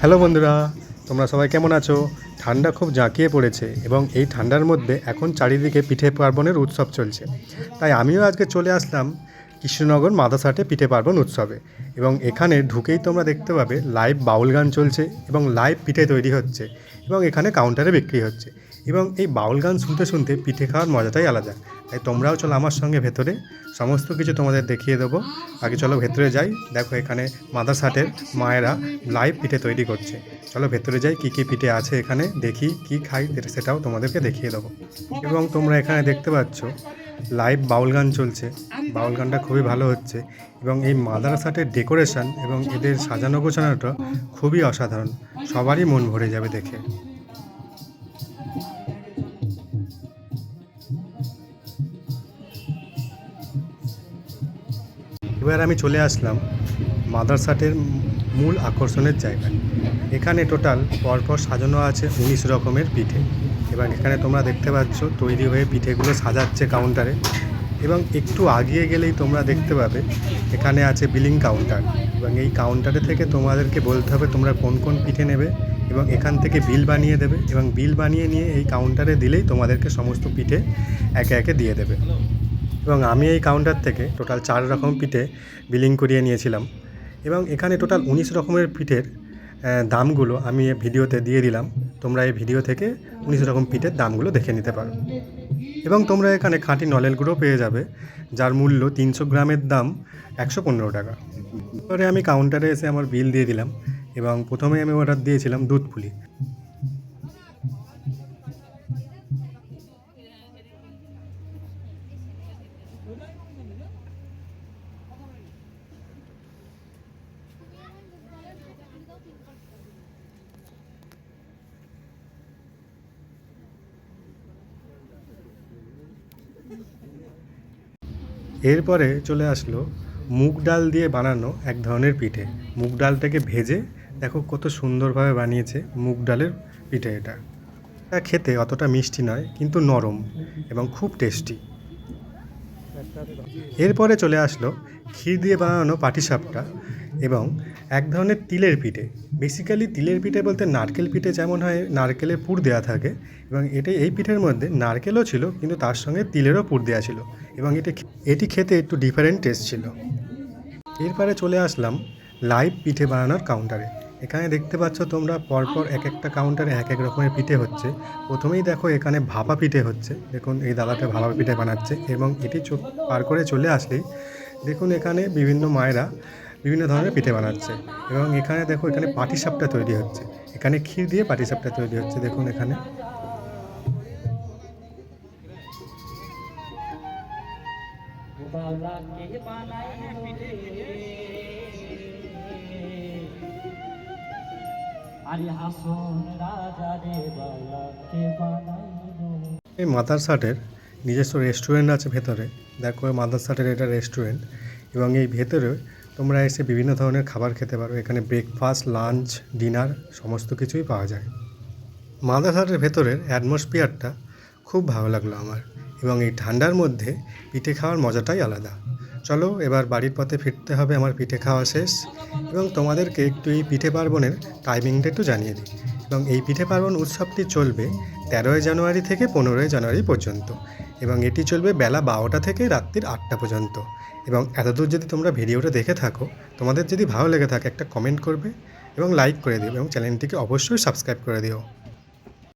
Hello বন্ধুরা, তোমরা সবাই কেমন আছো? ঠান্ডা খুব জাঁকিয়ে পড়েছে এবং এই ঠান্ডার মধ্যে এখন চারিদিকে পিঠে পার্বণের উৎসব চলছে। তাই আমিও আজকে চলে আসলাম কৃষ্ণনগর মাদাসাটে পিঠে পার্বণ উৎসবে। এবং এখানে ঢুকেই তোমরা দেখতে পাবে লাইভ বাউল গান চলছে এবং লাইভ পিঠে তৈরি হচ্ছে এবং এখানে কাউন্টারে বিক্রি হচ্ছে। এবং এই বাউল গান শুনতে শুনতে পিঠে খাওয়ার মজাটাই আলাদা। তাই তোমরাও চলো আমার সঙ্গে ভেতরে, সমস্ত কিছু তোমাদের দেখিয়ে দেবো। আগে চলো ভেতরে যাই, দেখো এখানে মাদারসাটের মায়েরা লাইভ পিঠে তৈরি করছে। চলো ভেতরে যাই, কী কী পিঠে আছে এখানে, দেখি কি খাই, সেটাও তোমাদেরকে দেখিয়ে দেবো। এবং তোমরা এখানে দেখতে পাচ্ছ লাইভ বাউল গান চলছে। বাউল গানটা খুবই ভালো হচ্ছে এবং এই মাদারসাটের ডেকোরেশন এবং এদের সাজানো গোছানোটা খুবই অসাধারণ। সবারই মন ভরে যাবে দেখে। এবার আমি চলে আসলাম মাদারসাটের মূল আকর্ষণের জায়গায়। এখানে টোটাল পরপর সাজানো আছে উনিশ রকমের পিঠে। এবং এখানে তোমরা দেখতে পাচ্ছ তৈরি হয়ে পিঠেগুলো সাজাচ্ছে কাউন্টারে এবং একটু আগিয়ে গেলেই তোমরা দেখতে পাবে এখানে আছে বিলিং কাউন্টার এবং এই কাউন্টারে থেকে তোমাদেরকে বলতে হবে তোমরা কোন কোন পিঠে নেবে এবং এখান থেকে বিল বানিয়ে দেবে এবং বিল বানিয়ে নিয়ে এই কাউন্টারে দিলেই তোমাদেরকে সমস্ত পিঠে একে একে দিয়ে দেবে। এবং আমি এই কাউন্টার থেকে টোটাল চার রকম পিঠে বিলিং করিয়ে নিয়েছিলাম এবং এখানে টোটাল উনিশ রকমের পিঠের দামগুলো আমি ভিডিওতে দিয়ে দিলাম। তোমরা এই ভিডিও থেকে উনিশ রকম পিঠের দামগুলো দেখে নিতে পারো। এবং তোমরা এখানে খাঁটি নলেল গুঁড়ো পেয়ে যাবে, যার মূল্য তিনশো গ্রামের দাম একশো পনেরো টাকা। এবারে আমি কাউন্টারে এসে আমার বিল দিয়ে দিলাম এবং প্রথমে আমি অর্ডার দিয়েছিলাম দুধ পুলি। এরপরে চলে আসলো মুগ ডাল দিয়ে বানানো এক ধরনের পিঠে। মুগ ডালটাকে ভেজে দেখো কত সুন্দরভাবে বানিয়েছে মুগ ডালের পিঠে এটা। এটা খেতে অতটা মিষ্টি নয়, কিন্তু নরম এবং খুব টেস্টি। এরপরে চলে আসলো ক্ষীর দিয়ে বানানো পাটিসাপটা এবং এক ধরনের তিলের পিঠে। বেসিক্যালি তিলের পিঠে বলতে নারকেল পিঠে যেমন হয় নারকেলের পুর দেওয়া থাকে এবং এটি, এই পিঠের মধ্যে নারকেলও ছিল কিন্তু তার সঙ্গে তিলেরও পুর দেওয়া ছিল এবং এটি এটি খেতে একটু ডিফারেন্ট টেস্ট ছিল। এরপরে চলে আসলাম লাইভ পিঠে বানানোর কাউন্টারে এখানে দেখতে পাচ্ছ তোমরা পরপর এক একটা কাউন্টারে এক এক রকমের পিঠে হচ্ছে। প্রথমেই দেখো এখানে ভাপা পিঠে হচ্ছে। দেখুন, এই দাদাটা ভাপা পিঠে বানাচ্ছে এবং এটি পার করে চলে আসলেই দেখুন এখানে বিভিন্ন মায়েরা বিভিন্ন ধরনের পিঠে বানাচ্ছে এবং এখানে দেখো, এখানে পাটিসাপটা তৈরি হচ্ছে। এখানে ক্ষীর দিয়ে পাটিসাপটা তৈরি হচ্ছে, দেখুন এখানে। এই বানাই পিঠে আরে হাসন রাজা রে বালাকে বানাই এই মাদারসাটের নিজস্ব রেস্টুরেন্ট আছে ভেতরে। দেখো মাদারসাটের এটা রেস্টুরেন্ট এবং এই ভেতরে তোমরা এসে বিভিন্ন ধরনের খাবার খেতে পারো। এখানে ব্রেকফাস্ট লাঞ্চ ডিনার সমস্ত কিছুই পাওয়া যায়। মাদারসাটের ভেতরের অ্যাটমসফিয়ারটা খুব ভালো লাগল আমার এবং এই ঠান্ডার মধ্যে পিঠে খাওয়ার মজাটাই আলাদা। চলো, এবার বাড়ির পথে ফিরতে হবে, আমার পিঠে খাওয়া শেষ এবং তোমাদেরকে একটু এই পিঠে পার্বণের টাইমিংটা একটু জানিয়ে দিই। এবং এই পিঠে পার্বণ উৎসবটি চলবে তেরোই জানুয়ারি থেকে পনেরোই জানুয়ারি পর্যন্ত। এবং এটি চলবে বেলা বারোটা থেকে রাত্রির আটটা পর্যন্ত। এবং এতদূর যদি তোমরা ভিডিওটা দেখে থাকো, তোমাদের যদি ভালো লেগে থাকে একটা কমেন্ট করবে এবং লাইক করে দিও এবং চ্যানেলটিকে অবশ্যই সাবস্ক্রাইব করে দিও।